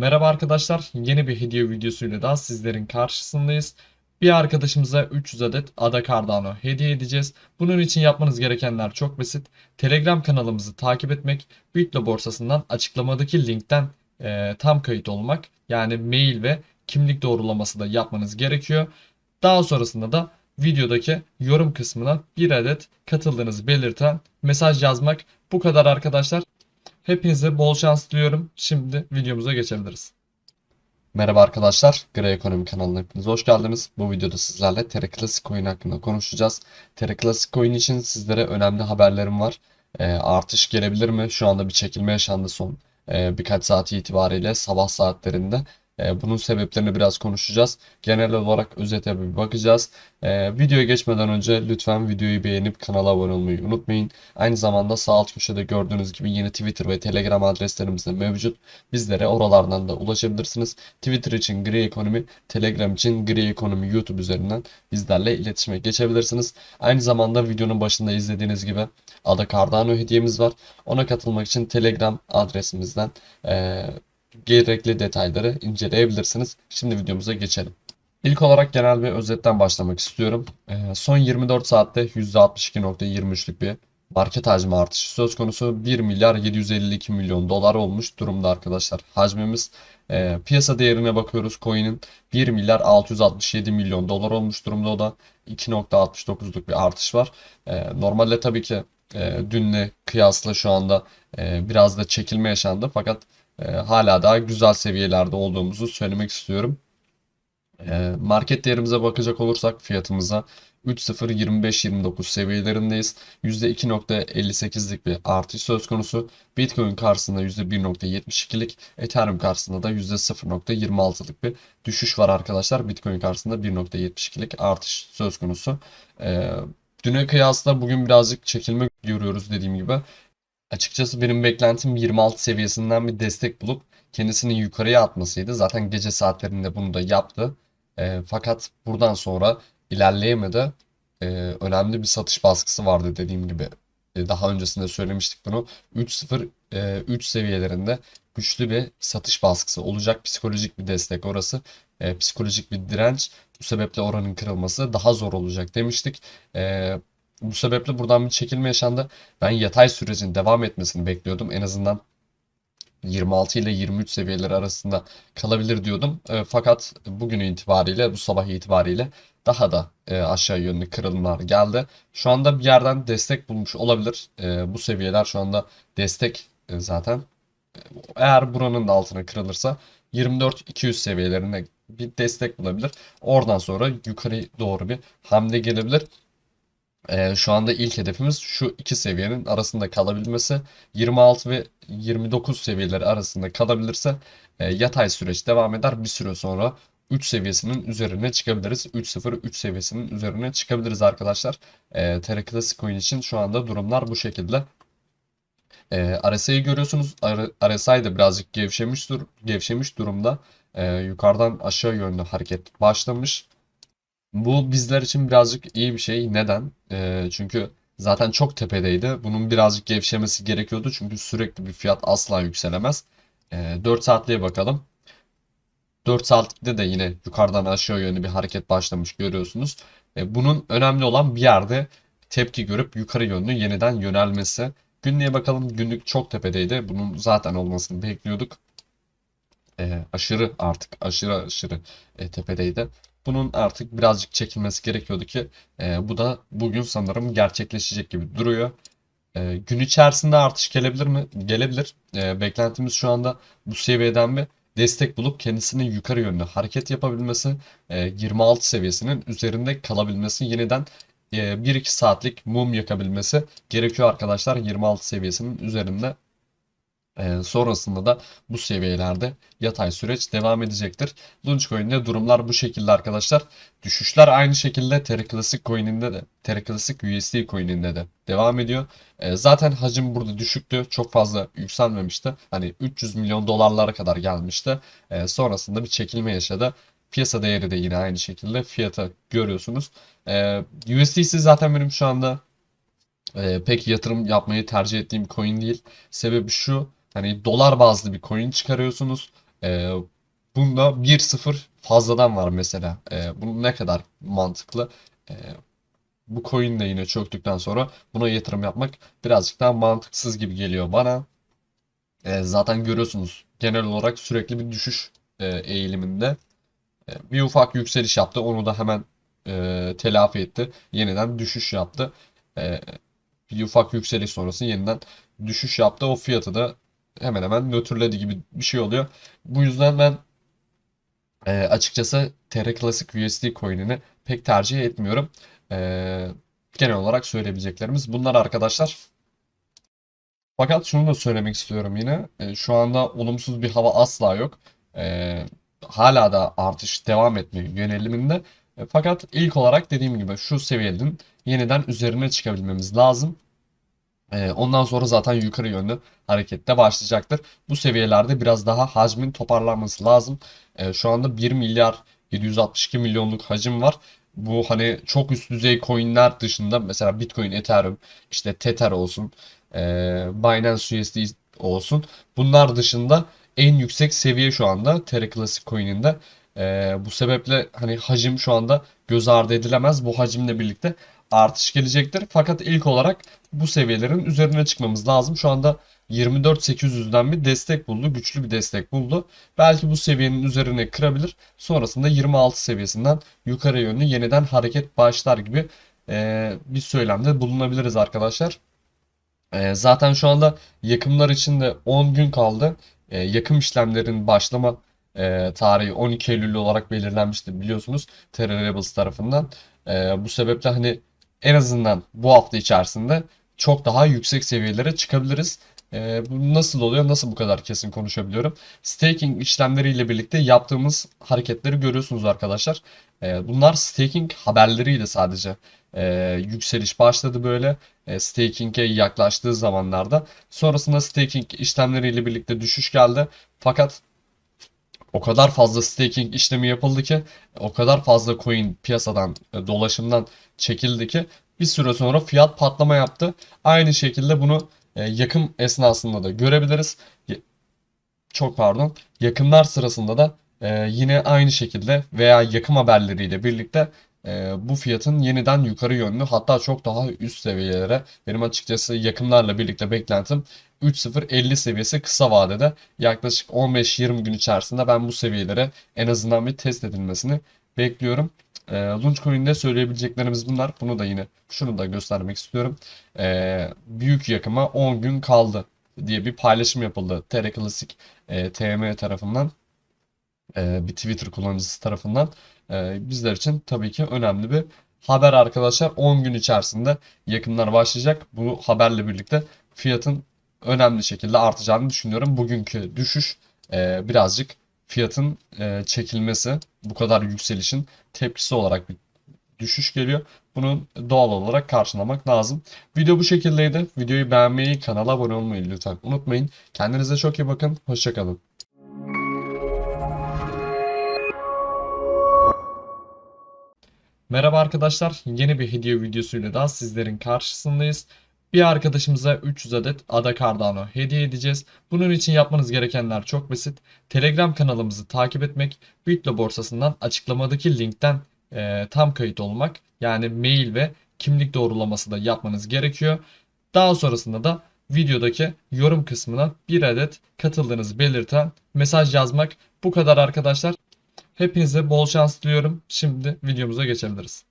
Merhaba arkadaşlar, yeni bir hediye videosuyla daha sizlerin karşısındayız. Bir arkadaşımıza 300 adet Ada Cardano hediye edeceğiz. Bunun için yapmanız gerekenler çok basit. Telegram kanalımızı takip etmek, Bitlo borsasından açıklamadaki linkten e, tam kayıt olmak, yani mail ve kimlik doğrulaması da yapmanız gerekiyor. Daha sonrasında da videodaki yorum kısmına bir adet katıldığınızı belirten mesaj yazmak. Bu kadar arkadaşlar. Hepinize bol şans diliyorum. Şimdi videomuza geçebiliriz. Merhaba arkadaşlar. Grey Ekonomi kanalına hepiniz hoş geldiniz. Bu videoda sizlerle Terra Classic Coin hakkında konuşacağız. Terra Classic Coin için sizlere önemli haberlerim var. E, artış gelebilir mi? Şu anda bir çekilme yaşandı son e, birkaç saat itibariyle sabah saatlerinde. E, bunun sebeplerini biraz konuşacağız. Genel olarak özete bir bakacağız. E, videoya geçmeden önce lütfen videoyu beğenip kanala abone olmayı unutmayın. Aynı zamanda sağ alt köşede gördüğünüz gibi yeni Twitter ve Telegram adreslerimiz de mevcut. Bizlere oralardan da ulaşabilirsiniz. Twitter için Gri Ekonomi, Telegram için Gri Ekonomi YouTube üzerinden bizlerle iletişime geçebilirsiniz. Aynı zamanda videonun başında izlediğiniz gibi Ada Cardano hediyemiz var. Ona katılmak için Telegram adresimizden eee gerekli detayları inceleyebilirsiniz. Şimdi videomuza geçelim. İlk olarak genel bir özetten başlamak istiyorum. Ee, son 24 saatte %62.23'lük bir market hacmi artışı söz konusu. 1 milyar 752 milyon dolar olmuş durumda arkadaşlar hacmimiz. Ee, piyasa değerine bakıyoruz. Coin'in 1 milyar 667 milyon dolar olmuş durumda o da 2.69'luk bir artış var. Ee, normalde tabii ki e, dünle kıyasla şu anda e, biraz da çekilme yaşandı fakat e, hala daha güzel seviyelerde olduğumuzu söylemek istiyorum. E, market değerimize bakacak olursak fiyatımıza 3.025-29 seviyelerindeyiz. %2.58'lik bir artış söz konusu. Bitcoin karşısında %1.72'lik, Ethereum karşısında da %0.26'lık bir düşüş var arkadaşlar. Bitcoin karşısında 1.72'lik artış söz konusu. E, düne kıyasla bugün birazcık çekilme görüyoruz dediğim gibi. Açıkçası benim beklentim 26 seviyesinden bir destek bulup kendisini yukarıya atmasıydı. Zaten gece saatlerinde bunu da yaptı. E, fakat buradan sonra ilerleyemedi. E, önemli bir satış baskısı vardı dediğim gibi. E, daha öncesinde söylemiştik bunu. 3-0 e, 3 seviyelerinde güçlü bir satış baskısı olacak. Psikolojik bir destek orası. E, psikolojik bir direnç. Bu sebeple oranın kırılması daha zor olacak demiştik. E, bu sebeple buradan bir çekilme yaşandı. Ben yatay sürecin devam etmesini bekliyordum. En azından 26 ile 23 seviyeleri arasında kalabilir diyordum. E, fakat bugün itibariyle, bu sabah itibariyle daha da e, aşağı yönlü kırılımlar geldi. Şu anda bir yerden destek bulmuş olabilir. E, bu seviyeler şu anda destek e, zaten. Eğer buranın da altına kırılırsa 24-200 seviyelerine bir destek bulabilir. Oradan sonra yukarı doğru bir hamle gelebilir. Ee, şu anda ilk hedefimiz şu iki seviyenin arasında kalabilmesi. 26 ve 29 seviyeleri arasında kalabilirse e, yatay süreç devam eder. Bir süre sonra 3 seviyesinin üzerine çıkabiliriz. 3.0-3 seviyesinin üzerine çıkabiliriz arkadaşlar. E, Terra Classic Coin için şu anda durumlar bu şekilde. E, RSI'yi görüyorsunuz. RSI de birazcık gevşemiş, dur gevşemiş durumda. E, yukarıdan aşağı yönlü hareket başlamış. Bu bizler için birazcık iyi bir şey. Neden? Ee, çünkü zaten çok tepedeydi. Bunun birazcık gevşemesi gerekiyordu. Çünkü sürekli bir fiyat asla yükselemez. Ee, 4 saatliğe bakalım. 4 saatlikte de yine yukarıdan aşağı yönlü bir hareket başlamış görüyorsunuz. Ee, bunun önemli olan bir yerde tepki görüp yukarı yönlü yeniden yönelmesi. Günlüğe bakalım. Günlük çok tepedeydi. Bunun zaten olmasını bekliyorduk. Ee, aşırı artık aşırı aşırı e, tepedeydi. Bunun artık birazcık çekilmesi gerekiyordu ki e, bu da bugün sanırım gerçekleşecek gibi duruyor. E, gün içerisinde artış gelebilir mi? Gelebilir. E, beklentimiz şu anda bu seviyeden bir destek bulup kendisinin yukarı yönlü hareket yapabilmesi, e, 26 seviyesinin üzerinde kalabilmesi, yeniden e, 1-2 saatlik mum yakabilmesi gerekiyor arkadaşlar 26 seviyesinin üzerinde ee, sonrasında da bu seviyelerde yatay süreç devam edecektir. Launchcoin'de durumlar bu şekilde arkadaşlar. Düşüşler aynı şekilde Terra Classic Coin'inde de, Terra Classic USD Coin'inde de devam ediyor. Ee, zaten hacim burada düşüktü. Çok fazla yükselmemişti. Hani 300 milyon dolarlara kadar gelmişti. Ee, sonrasında bir çekilme yaşadı. Piyasa değeri de yine aynı şekilde fiyata görüyorsunuz. Ee, USDC zaten benim şu anda e, pek yatırım yapmayı tercih ettiğim coin değil. Sebebi şu Hani dolar bazlı bir coin çıkarıyorsunuz. E, bunda 1-0 fazladan var mesela. E, bu ne kadar mantıklı? E, bu coin de yine çöktükten sonra buna yatırım yapmak birazcık daha mantıksız gibi geliyor bana. E, zaten görüyorsunuz genel olarak sürekli bir düşüş e, eğiliminde. E, bir ufak yükseliş yaptı. Onu da hemen e, telafi etti. Yeniden düşüş yaptı. E, bir ufak yükseliş sonrası yeniden düşüş yaptı. O fiyatı da hemen hemen nötrledi gibi bir şey oluyor. Bu yüzden ben e, açıkçası TR Classic USD coin'ini pek tercih etmiyorum. E, genel olarak söyleyebileceklerimiz bunlar arkadaşlar. Fakat şunu da söylemek istiyorum yine. E, şu anda olumsuz bir hava asla yok. E, hala da artış devam etmiyor yöneliminde. E, fakat ilk olarak dediğim gibi şu seviyenin yeniden üzerine çıkabilmemiz lazım. E, ondan sonra zaten yukarı yönlü harekette başlayacaktır. Bu seviyelerde biraz daha hacmin toparlanması lazım. E, şu anda 1 milyar 762 milyonluk hacim var. Bu hani çok üst düzey coinler dışında mesela Bitcoin, Ethereum, işte Tether olsun, e, Binance USD olsun. Bunlar dışında en yüksek seviye şu anda Terra Classic Coin'inde. Bu sebeple hani hacim şu anda göz ardı edilemez. Bu hacimle birlikte artış gelecektir. Fakat ilk olarak bu seviyelerin üzerine çıkmamız lazım. Şu anda 24.800'den bir destek buldu. Güçlü bir destek buldu. Belki bu seviyenin üzerine kırabilir. Sonrasında 26 seviyesinden yukarı yönlü yeniden hareket başlar gibi e, bir söylemde bulunabiliriz arkadaşlar. E, zaten şu anda yakımlar için de 10 gün kaldı. E, yakım işlemlerin başlama e, tarihi 12 Eylül olarak belirlenmişti biliyorsunuz Terra tarafından. Bu sebeple hani en azından bu hafta içerisinde çok daha yüksek seviyelere çıkabiliriz. E, bu nasıl oluyor? Nasıl bu kadar kesin konuşabiliyorum? Staking işlemleriyle birlikte yaptığımız hareketleri görüyorsunuz arkadaşlar. E, bunlar staking haberleriyle sadece e, yükseliş başladı böyle e, staking'e yaklaştığı zamanlarda. Sonrasında staking işlemleriyle birlikte düşüş geldi. Fakat o kadar fazla staking işlemi yapıldı ki o kadar fazla coin piyasadan e, dolaşımdan çekildi ki bir süre sonra fiyat patlama yaptı. Aynı şekilde bunu e, yakım esnasında da görebiliriz. Çok pardon. Yakımlar sırasında da e, yine aynı şekilde veya yakım haberleriyle birlikte bu fiyatın yeniden yukarı yönlü hatta çok daha üst seviyelere benim açıkçası yakımlarla birlikte beklentim 3.050 seviyesi kısa vadede yaklaşık 15-20 gün içerisinde ben bu seviyelere en azından bir test edilmesini bekliyorum. E, Launchcoin'de söyleyebileceklerimiz bunlar. Bunu da yine şunu da göstermek istiyorum. E, büyük yakıma 10 gün kaldı diye bir paylaşım yapıldı. TR Classic e, TM tarafından e, bir Twitter kullanıcısı tarafından e, bizler için tabii ki önemli bir haber arkadaşlar. 10 gün içerisinde yakınlar başlayacak. Bu haberle birlikte fiyatın önemli şekilde artacağını düşünüyorum. Bugünkü düşüş e, birazcık fiyatın e, çekilmesi, bu kadar yükselişin tepkisi olarak bir düşüş geliyor. Bunu doğal olarak karşılamak lazım. Video bu şekildeydi. Videoyu beğenmeyi, kanala abone olmayı lütfen unutmayın. Kendinize çok iyi bakın. Hoşçakalın. Merhaba arkadaşlar. Yeni bir hediye videosuyla daha sizlerin karşısındayız. Bir arkadaşımıza 300 adet Ada Cardano hediye edeceğiz. Bunun için yapmanız gerekenler çok basit. Telegram kanalımızı takip etmek, Bitlo borsasından açıklamadaki linkten e, tam kayıt olmak. Yani mail ve kimlik doğrulaması da yapmanız gerekiyor. Daha sonrasında da videodaki yorum kısmına bir adet katıldığınızı belirten mesaj yazmak. Bu kadar arkadaşlar. Hepinize bol şans diliyorum. Şimdi videomuza geçebiliriz.